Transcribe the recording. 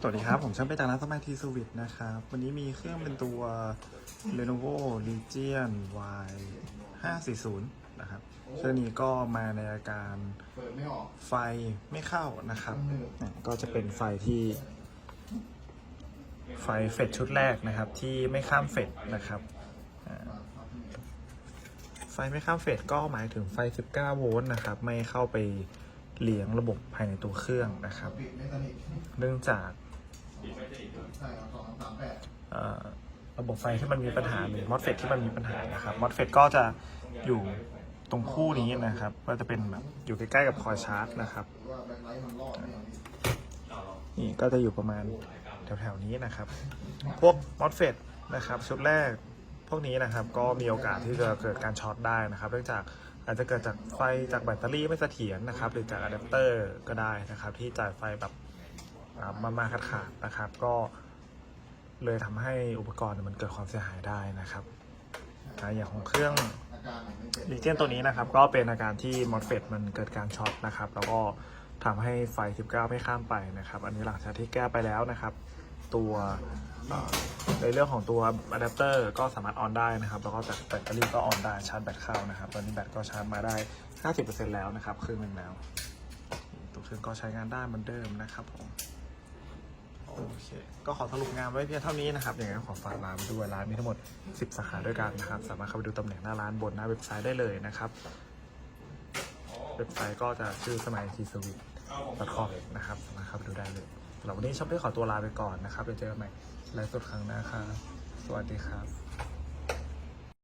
สวัสดีครับ ผมช่างเป็นจากร้านสมาธิสวิตนะครับ วันนี้มีเครื่องเป็นตัว Lenovo Legion Y 540นะครับเครื่องนี้ก็มาในอาการไฟไม่เข้านะครับ ก็จะเป็นไฟที่ ไฟเฟดชุดแรกนะครับ ที่ไม่ข้ามเฟดนะครับ ไฟไม่ข้ามเฟดก็หมายถึงไฟ 19 โวลต์นะครับ ไม่เข้าไป เลี้ยงระบบภายในตัวเครื่องนะครับ เนื่องจากระบบไฟที่มันมีปัญหาหรือมอสเฟตที่มันมีปัญหานะครับมอสเฟตก็จะอยู่ตรงคู่นี้นะครับ ก็จะเป็นแบบอยู่ใกล้ๆกับคอยชาร์จนะครับหรือว่าแบ็คไลท์มันรอดเนี่ยพี่นี่ก็จะอยู่ประมาณแถวๆนี้นะครับ พวกมอสเฟตนะครับ ชุดแรกพวกนี้นะครับก็มีโอกาสที่จะเกิดการช็อตได้นะครับ เนื่องจาก อาจจะเกิดจากไฟจากแบตเตอรี่ไม่เสถียรนะครับ หรือจากอะแดปเตอร์ก็ได้นะครับ ที่จ่ายไฟแบบมามาขาดขาดๆนะครับ ก็เลยทำให้อุปกรณ์มันเกิดความเสียหายได้นะครับอาอย่างของเครื่องรีเป็นลีเจียนตัวนี้นะครับ ก็เป็นอาการที่มอสเฟตมันเกิดการช็อตนะครับ แล้วก็ทำให้ไฟ 19 ไม่ข้ามไปนะครับ อันนี้หลังจากที่แก้ไปแล้วนะครับ ตัวในเรื่องของตัวอะแดปเตอร์ก็สามารถออนได้นะครับ แล้วก็แบตแบตเตอรี่ก็ออนได้ชาร์จแบตเข้านะครับ ตอนนี้แบตก็ชาร์จมาได้ 50%แล้วนะครับครึ่งหนึ่งแล้ว ตัวเครื่องก็ใช้งานได้เหมือนเดิมนะครับผมโอเค ก็ขอสรุปงานไว้เพียงเท่านี้นะครับ อย่างไรก็ขอฝากร้านด้วย ร้านมีทั้งหมด 10 สาขาด้วยกันนะครับ สามารถเข้าไปดูตำแหน่งหน้าร้านบนหน้าเว็บไซต์ได้เลยนะครับ เว็บไซต์ก็จะชื่อสมัยทีสวิต .com นะครับ สามารถเข้าไปดูได้เลย สำหรับวันนี้ชอบได้ขอตัวลาไปก่อนนะครับไปเจอกันใหม่ไลฟ์สดครั้งหน้าครับสวัสดีครับ